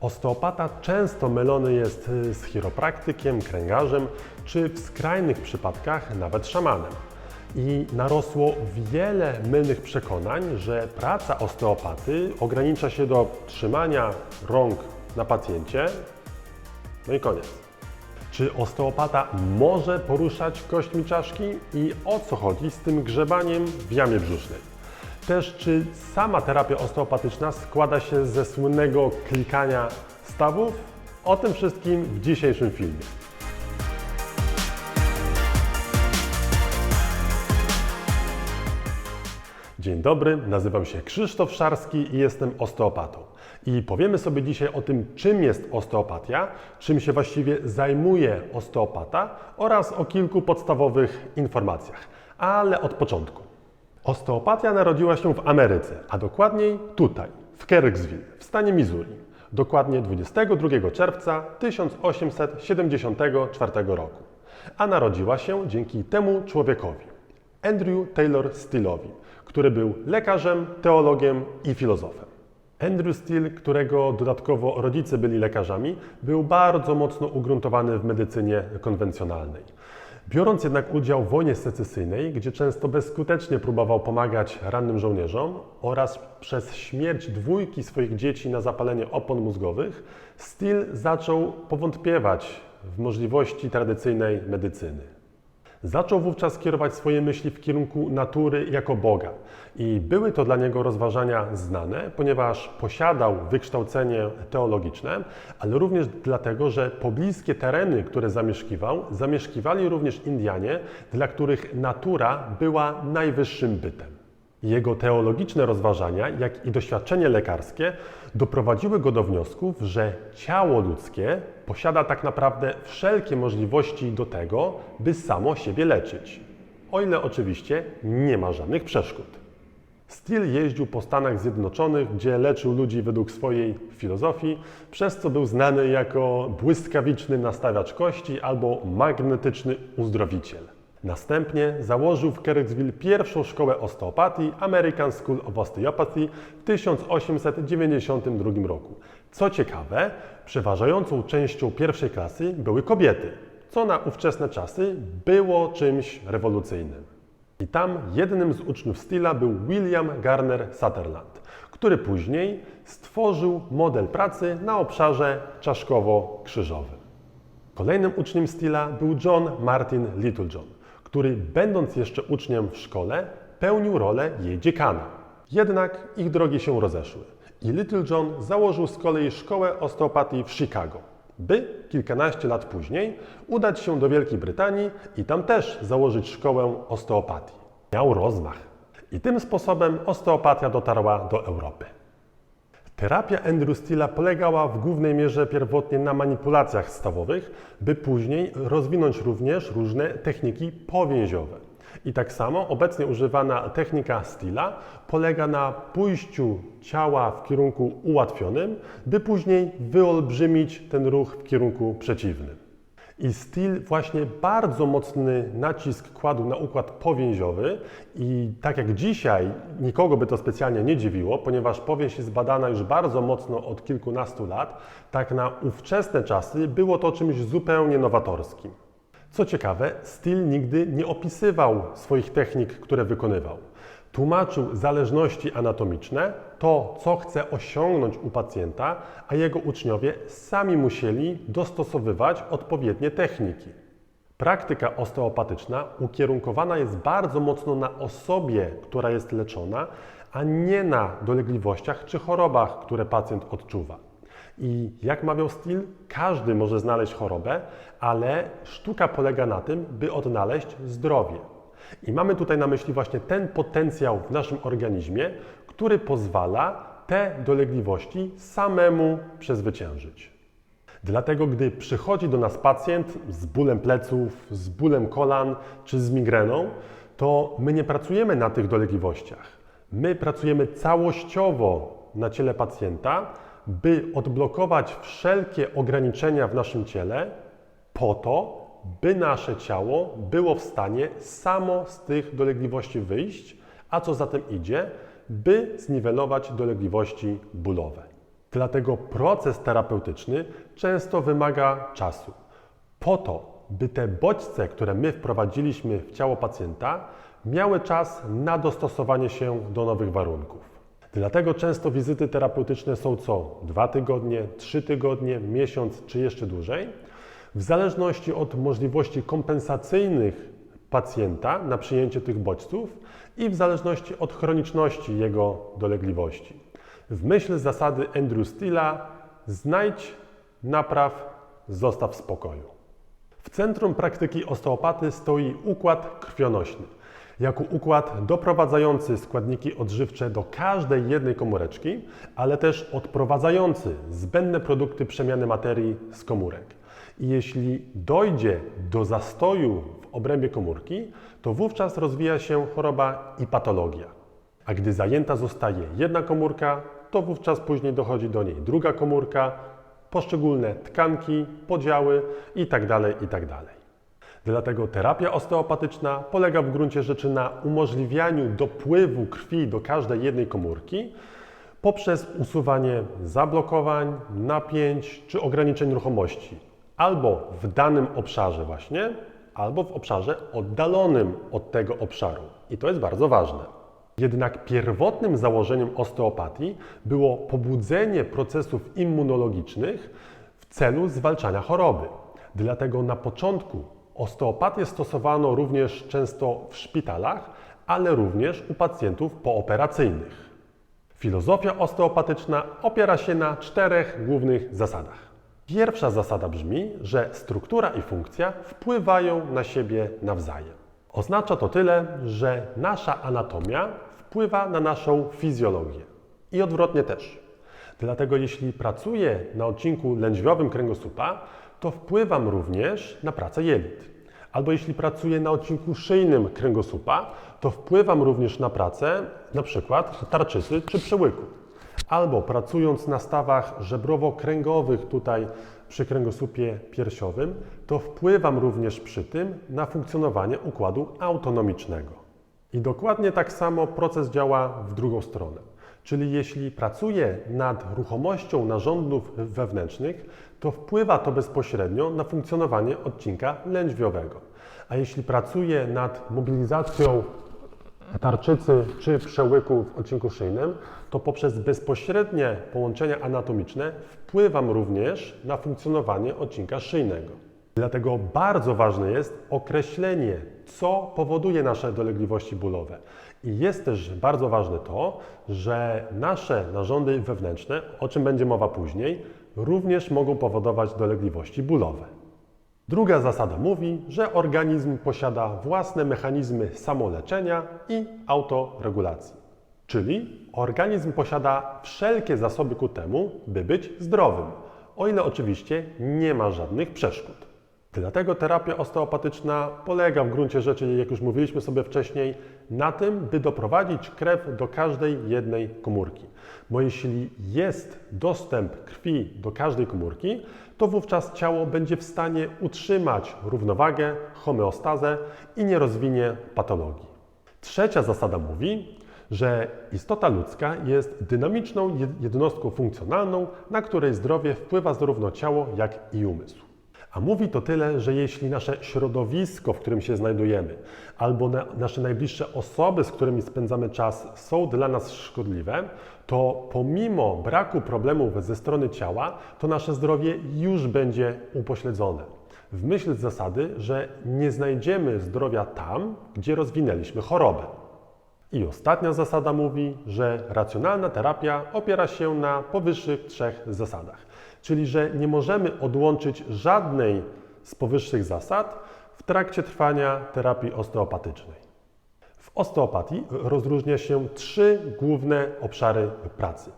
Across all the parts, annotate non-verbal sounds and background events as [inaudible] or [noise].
Osteopata często mylony jest y, z chiropraktykiem, kręgarzem, czy w skrajnych przypadkach nawet szamanem. I narosło wiele mylnych przekonań, że praca osteopaty ogranicza się do trzymania rąk na pacjencie, no i koniec. Czy osteopata może poruszać kośćmi czaszki i o co chodzi z tym grzebaniem w jamie brzusznej? Też czy sama terapia osteopatyczna składa się ze słynnego klikania stawów? O tym wszystkim w dzisiejszym filmie. Dzień dobry, nazywam się Krzysztof Szarski i jestem osteopatą. I powiemy sobie dzisiaj o tym, czym jest osteopatia, czym się właściwie zajmuje osteopata oraz o kilku podstawowych informacjach. Ale od początku. Osteopatia narodziła się w Ameryce, a dokładniej tutaj, w Kirksville, w stanie Missouri. Dokładnie 22 czerwca 1874 roku. A narodziła się dzięki temu człowiekowi, Andrew Taylor Steele'owi, który był lekarzem, teologiem i filozofem. Andrew Steele, którego dodatkowo rodzice byli lekarzami, był bardzo mocno ugruntowany w medycynie konwencjonalnej. Biorąc jednak udział w wojnie secesyjnej, gdzie często bezskutecznie próbował pomagać rannym żołnierzom oraz przez śmierć dwójki swoich dzieci na zapalenie opon mózgowych, Steele zaczął powątpiewać w możliwości tradycyjnej medycyny. Zaczął wówczas kierować swoje myśli w kierunku natury jako Boga. I były to dla niego rozważania znane, ponieważ posiadał wykształcenie teologiczne, ale również dlatego, że pobliskie tereny, które zamieszkiwał, zamieszkiwali również Indianie, dla których natura była najwyższym bytem. Jego teologiczne rozważania, jak i doświadczenie lekarskie doprowadziły go do wniosków, że ciało ludzkie posiada tak naprawdę wszelkie możliwości do tego, by samo siebie leczyć. O ile oczywiście nie ma żadnych przeszkód. Steele jeździł po Stanach Zjednoczonych, gdzie leczył ludzi według swojej filozofii, przez co był znany jako błyskawiczny nastawiacz kości albo magnetyczny uzdrowiciel. Następnie założył w Kirksville pierwszą szkołę osteopatii American School of Osteopathy w 1892 roku. Co ciekawe, przeważającą częścią pierwszej klasy były kobiety, co na ówczesne czasy było czymś rewolucyjnym. I tam jednym z uczniów Steela był William Garner Sutherland, który później stworzył model pracy na obszarze czaszkowo-krzyżowym. Kolejnym uczniem Steela był John Martin Littlejohn, który będąc jeszcze uczniem w szkole, pełnił rolę jej dziekana. Jednak ich drogi się rozeszły i Littlejohn założył z kolei szkołę osteopatii w Chicago, by kilkanaście lat później udać się do Wielkiej Brytanii i tam też założyć szkołę osteopatii. Miał rozmach. I tym sposobem osteopatia dotarła do Europy. Terapia Andrew Steela polegała w głównej mierze pierwotnie na manipulacjach stawowych, by później rozwinąć również różne techniki powięziowe. I tak samo obecnie używana technika Steela polega na pójściu ciała w kierunku ułatwionym, by później wyolbrzymić ten ruch w kierunku przeciwnym. I Steel właśnie bardzo mocny nacisk kładł na układ powięziowy i tak jak dzisiaj nikogo by to specjalnie nie dziwiło, ponieważ powięź jest badana już bardzo mocno od kilkunastu lat, tak na ówczesne czasy było to czymś zupełnie nowatorskim. Co ciekawe, Steel nigdy nie opisywał swoich technik, które wykonywał. Tłumaczył zależności anatomiczne, to co chce osiągnąć u pacjenta, a jego uczniowie sami musieli dostosowywać odpowiednie techniki. Praktyka osteopatyczna ukierunkowana jest bardzo mocno na osobie, która jest leczona, a nie na dolegliwościach czy chorobach, które pacjent odczuwa. I jak mawiał Steele, każdy może znaleźć chorobę, ale sztuka polega na tym, by odnaleźć zdrowie. I mamy tutaj na myśli właśnie ten potencjał w naszym organizmie, który pozwala te dolegliwości samemu przezwyciężyć. Dlatego, gdy przychodzi do nas pacjent z bólem pleców, z bólem kolan czy z migreną, to my nie pracujemy na tych dolegliwościach. My pracujemy całościowo na ciele pacjenta, by odblokować wszelkie ograniczenia w naszym ciele, po to, by nasze ciało było w stanie samo z tych dolegliwości wyjść, a co za tym idzie, by zniwelować dolegliwości bólowe. Dlatego proces terapeutyczny często wymaga czasu. Po to, by te bodźce, które my wprowadziliśmy w ciało pacjenta, miały czas na dostosowanie się do nowych warunków. Dlatego często wizyty terapeutyczne są co dwa tygodnie, trzy tygodnie, miesiąc czy jeszcze dłużej, w zależności od możliwości kompensacyjnych pacjenta na przyjęcie tych bodźców i w zależności od chroniczności jego dolegliwości. W myśl zasady Andrew Steela znajdź, napraw, zostaw w spokoju. W centrum praktyki osteopaty stoi układ krwionośny. Jako układ doprowadzający składniki odżywcze do każdej jednej komóreczki, ale też odprowadzający zbędne produkty przemiany materii z komórek. Jeśli dojdzie do zastoju w obrębie komórki, to wówczas rozwija się choroba i patologia. A gdy zajęta zostaje jedna komórka, to wówczas później dochodzi do niej druga komórka, poszczególne tkanki, podziały itd. itd. Dlatego terapia osteopatyczna polega w gruncie rzeczy na umożliwianiu dopływu krwi do każdej jednej komórki poprzez usuwanie zablokowań, napięć czy ograniczeń ruchomości, albo w danym obszarze właśnie, albo w obszarze oddalonym od tego obszaru. I to jest bardzo ważne. Jednak pierwotnym założeniem osteopatii było pobudzenie procesów immunologicznych w celu zwalczania choroby. Dlatego na początku osteopatię stosowano również często w szpitalach, ale również u pacjentów pooperacyjnych. Filozofia osteopatyczna opiera się na czterech głównych zasadach. Pierwsza zasada brzmi, że struktura i funkcja wpływają na siebie nawzajem. Oznacza to tyle, że nasza anatomia wpływa na naszą fizjologię i odwrotnie też. Dlatego jeśli pracuję na odcinku lędźwiowym kręgosłupa, to wpływam również na pracę jelit. Albo jeśli pracuję na odcinku szyjnym kręgosłupa, to wpływam również na pracę na przykład tarczycy czy przełyku. Albo pracując na stawach żebrowo-kręgowych tutaj przy kręgosłupie piersiowym, to wpływam również przy tym na funkcjonowanie układu autonomicznego. I dokładnie tak samo proces działa w drugą stronę. Czyli jeśli pracuję nad ruchomością narządów wewnętrznych, to wpływa to bezpośrednio na funkcjonowanie odcinka lędźwiowego. A jeśli pracuję nad mobilizacją tarczycy czy przełyku w odcinku szyjnym, to poprzez bezpośrednie połączenia anatomiczne wpływam również na funkcjonowanie odcinka szyjnego. Dlatego bardzo ważne jest określenie, co powoduje nasze dolegliwości bólowe. I jest też bardzo ważne to, że nasze narządy wewnętrzne, o czym będzie mowa później, również mogą powodować dolegliwości bólowe. Druga zasada mówi, że organizm posiada własne mechanizmy samoleczenia i autoregulacji. Czyli organizm posiada wszelkie zasoby ku temu, by być zdrowym, o ile oczywiście nie ma żadnych przeszkód. Dlatego terapia osteopatyczna polega w gruncie rzeczy, jak już mówiliśmy sobie wcześniej, na tym, by doprowadzić krew do każdej jednej komórki. Bo jeśli jest dostęp krwi do każdej komórki, to wówczas ciało będzie w stanie utrzymać równowagę, homeostazę i nie rozwinie patologii. Trzecia zasada mówi, że istota ludzka jest dynamiczną jednostką funkcjonalną, na której zdrowie wpływa zarówno ciało, jak i umysł. A mówi to tyle, że jeśli nasze środowisko, w którym się znajdujemy, albo na, nasze najbliższe osoby, z którymi spędzamy czas, są dla nas szkodliwe, to pomimo braku problemów ze strony ciała, to nasze zdrowie już będzie upośledzone. W myśl zasady, że nie znajdziemy zdrowia tam, gdzie rozwinęliśmy chorobę. I ostatnia zasada mówi, że racjonalna terapia opiera się na powyższych trzech zasadach czyli że nie możemy odłączyć żadnej z powyższych zasad w trakcie trwania terapii osteopatycznej. W osteopatii rozróżnia się trzy główne obszary pracy.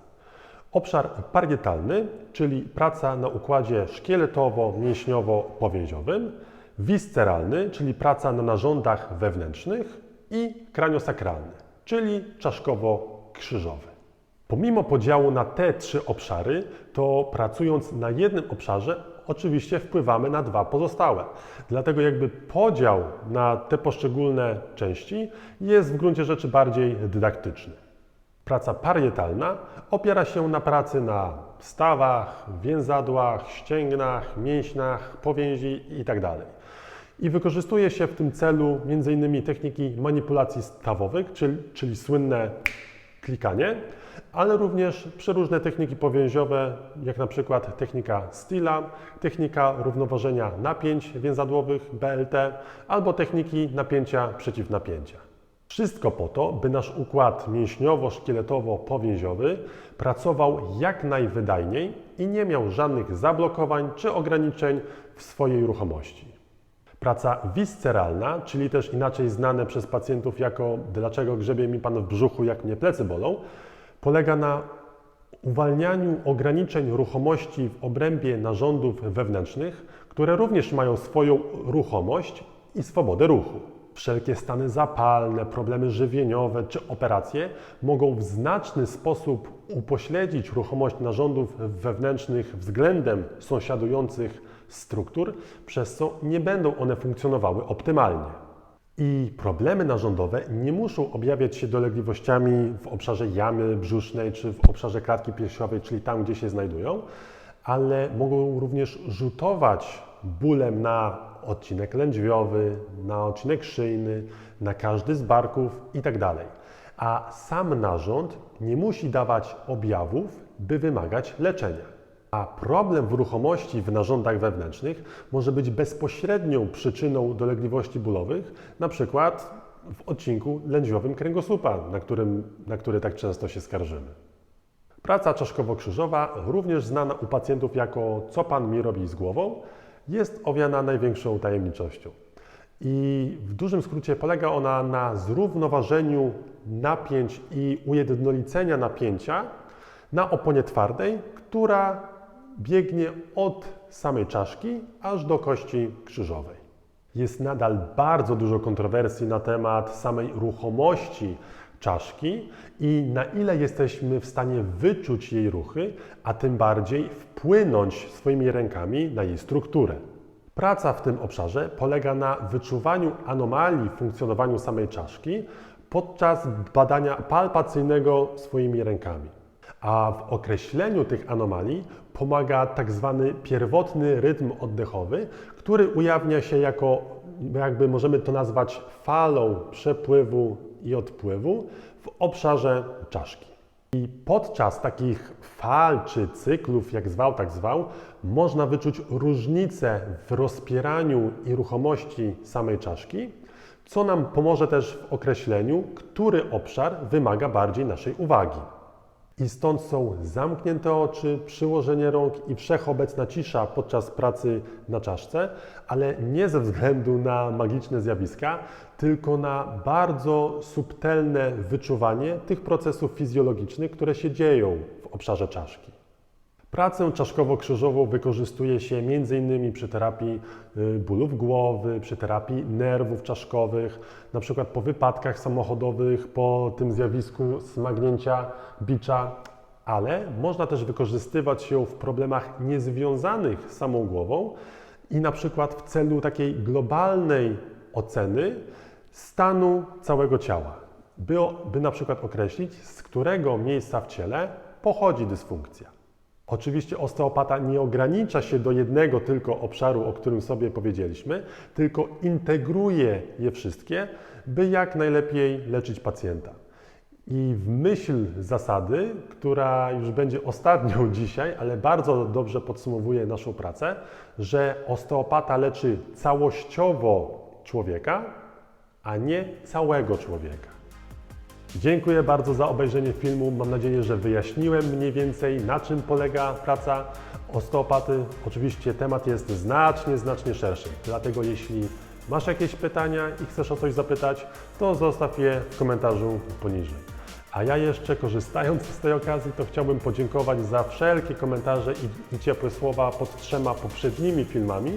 Obszar parietalny, czyli praca na układzie szkieletowo-mięśniowo-powięziowym, wisceralny, czyli praca na narządach wewnętrznych i kraniosakralny, czyli czaszkowo-krzyżowy. Pomimo podziału na te trzy obszary, to pracując na jednym obszarze, oczywiście wpływamy na dwa pozostałe. Dlatego jakby podział na te poszczególne części jest w gruncie rzeczy bardziej dydaktyczny. Praca parietalna opiera się na pracy na stawach, więzadłach, ścięgnach, mięśniach, powięzi itd. I wykorzystuje się w tym celu m.in. techniki manipulacji stawowych, czyli, czyli słynne klikanie, ale również przeróżne techniki powięziowe, jak na przykład technika Stila, technika równoważenia napięć więzadłowych BLT albo techniki napięcia przeciwnapięcia. Wszystko po to, by nasz układ mięśniowo-szkieletowo-powięziowy pracował jak najwydajniej i nie miał żadnych zablokowań czy ograniczeń w swojej ruchomości. Praca visceralna, czyli też inaczej znane przez pacjentów jako dlaczego grzebie mi pan w brzuchu, jak mnie plecy bolą, polega na uwalnianiu ograniczeń ruchomości w obrębie narządów wewnętrznych, które również mają swoją ruchomość i swobodę ruchu. Wszelkie stany zapalne, problemy żywieniowe czy operacje mogą w znaczny sposób upośledzić ruchomość narządów wewnętrznych względem sąsiadujących struktur, przez co nie będą one funkcjonowały optymalnie. I problemy narządowe nie muszą objawiać się dolegliwościami w obszarze jamy brzusznej czy w obszarze klatki piersiowej, czyli tam, gdzie się znajdują, ale mogą również rzutować bólem na odcinek lędźwiowy, na odcinek szyjny, na każdy z barków itd. A sam narząd nie musi dawać objawów, by wymagać leczenia. A problem w ruchomości w narządach wewnętrznych może być bezpośrednią przyczyną dolegliwości bólowych, na przykład w odcinku lędźwiowym kręgosłupa, na, którym, na który tak często się skarżymy. Praca czaszkowo-krzyżowa, również znana u pacjentów jako co pan mi robi z głową, jest owiana największą tajemniczością. I w dużym skrócie polega ona na zrównoważeniu napięć i ujednolicenia napięcia na oponie twardej, która biegnie od samej czaszki aż do kości krzyżowej. Jest nadal bardzo dużo kontrowersji na temat samej ruchomości czaszki i na ile jesteśmy w stanie wyczuć jej ruchy, a tym bardziej wpłynąć swoimi rękami na jej strukturę. Praca w tym obszarze polega na wyczuwaniu anomalii w funkcjonowaniu samej czaszki podczas badania palpacyjnego swoimi rękami. A w określeniu tych anomalii pomaga tak zwany pierwotny rytm oddechowy, który ujawnia się jako, jakby możemy to nazwać, falą przepływu i odpływu w obszarze czaszki. I podczas takich fal czy cyklów, jak zwał, tak zwał, można wyczuć różnicę w rozpieraniu i ruchomości samej czaszki, co nam pomoże też w określeniu, który obszar wymaga bardziej naszej uwagi. I stąd są zamknięte oczy, przyłożenie rąk i wszechobecna cisza podczas pracy na czaszce, ale nie ze względu na magiczne zjawiska, tylko na bardzo subtelne wyczuwanie tych procesów fizjologicznych, które się dzieją w obszarze czaszki. Pracę czaszkowo-krzyżową wykorzystuje się m.in. przy terapii y, bólów głowy, przy terapii nerwów czaszkowych, na przykład po wypadkach samochodowych, po tym zjawisku smagnięcia bicza, ale można też wykorzystywać ją w problemach niezwiązanych z samą głową i na przykład w celu takiej globalnej oceny stanu całego ciała, by, by na przykład określić, z którego miejsca w ciele pochodzi dysfunkcja. Oczywiście osteopata nie ogranicza się do jednego tylko obszaru, o którym sobie powiedzieliśmy, tylko integruje je wszystkie, by jak najlepiej leczyć pacjenta. I w myśl zasady, która już będzie ostatnią [laughs] dzisiaj, ale bardzo dobrze podsumowuje naszą pracę, że osteopata leczy całościowo człowieka, a nie całego człowieka. Dziękuję bardzo za obejrzenie filmu. Mam nadzieję, że wyjaśniłem mniej więcej na czym polega praca osteopaty. Oczywiście temat jest znacznie, znacznie szerszy. Dlatego jeśli masz jakieś pytania i chcesz o coś zapytać, to zostaw je w komentarzu poniżej. A ja jeszcze korzystając z tej okazji, to chciałbym podziękować za wszelkie komentarze i, i ciepłe słowa pod trzema poprzednimi filmami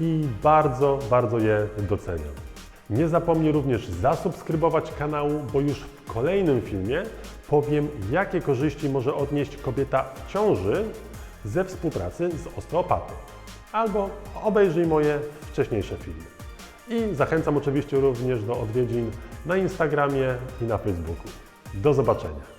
i bardzo, bardzo je doceniam. Nie zapomnij również zasubskrybować kanału, bo już w kolejnym filmie powiem, jakie korzyści może odnieść kobieta w ciąży ze współpracy z osteopatą. Albo obejrzyj moje wcześniejsze filmy. I zachęcam oczywiście również do odwiedzin na Instagramie i na Facebooku. Do zobaczenia.